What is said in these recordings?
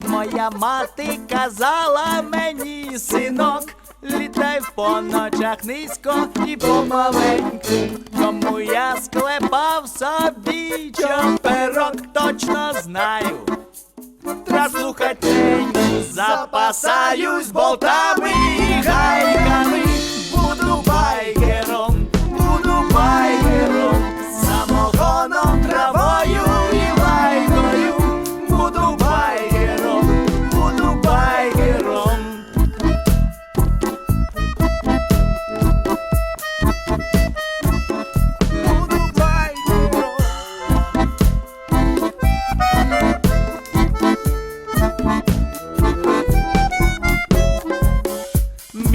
Моя мати казала мені, синок, літай по ночах низько і помаленьку. Тому я склепав собі чоперок, точно знаю. Слухатеньку, запасаюсь болтами і гайками.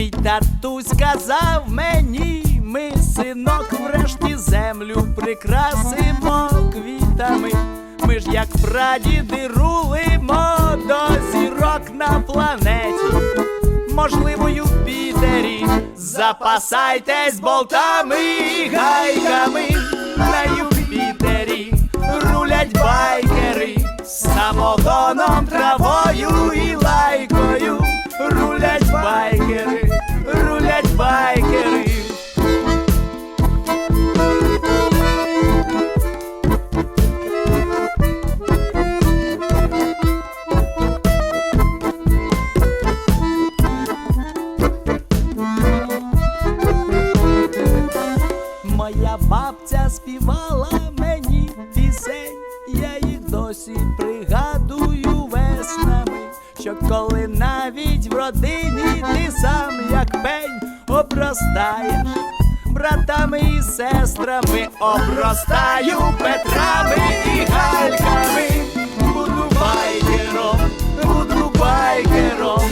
Мій татусь сказав мені, ми синок врешті землю прикрасимо квітами. Ми ж як прадіди рулимо до зірок на планеті. Можливо, Юпітері, запасайтесь болтами і гайками на Юпітері, рулять байкери, самогоном, травою Моя бабця співала мені пісень, я їх досі пригадую веснами, що коли навіть в родині ти сам як пень обростаєш, братами і сестрами обростаю Петрами і гальками, буду байкером, буду байкером,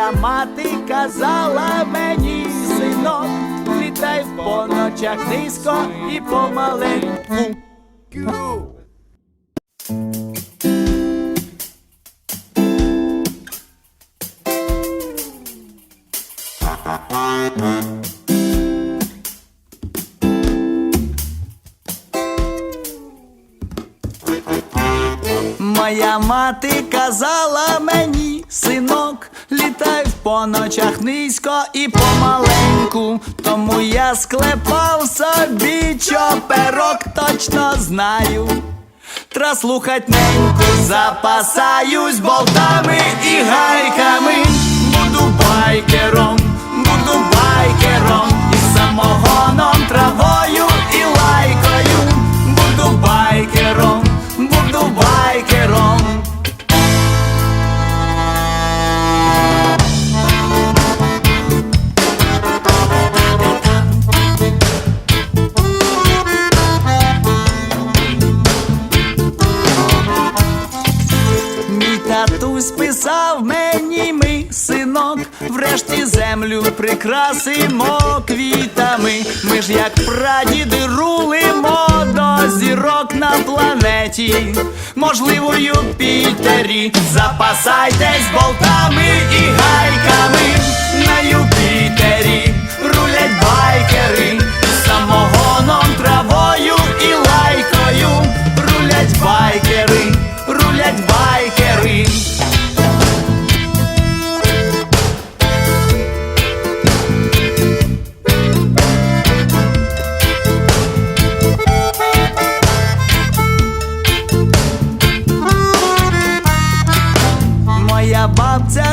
Моя мати казала мені, синок, літай по ночах низько і помаленьку. Моя мати казала мені, синок, літай по ночах низько і помаленьку. Тому я склепав собі чоперок, точно знаю. Тра слухать запасаюсь болтами і гайками. Татусь писав мені, ми, синок, врешті землю прикрасимо квітами. Ми ж як прадіди рулимо до зірок на планеті. Можливо, Юпітері, запасайтесь болтами і гайками на Юпітері,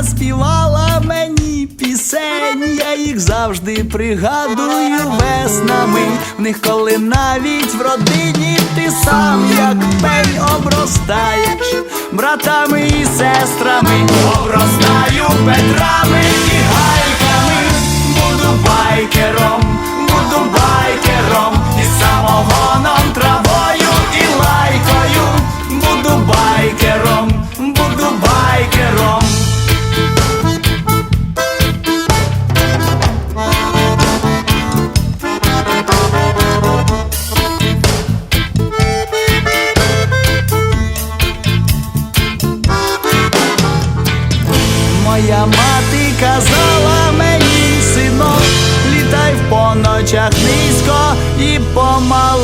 співала мені пісень, я їх завжди пригадую веснами. В них коли навіть в родині ти сам як пень обростаєш, братами і сестрами. Обростаю Петрами і гайками, буду байкером, буду байкером, і самогоном, очах низько і помало.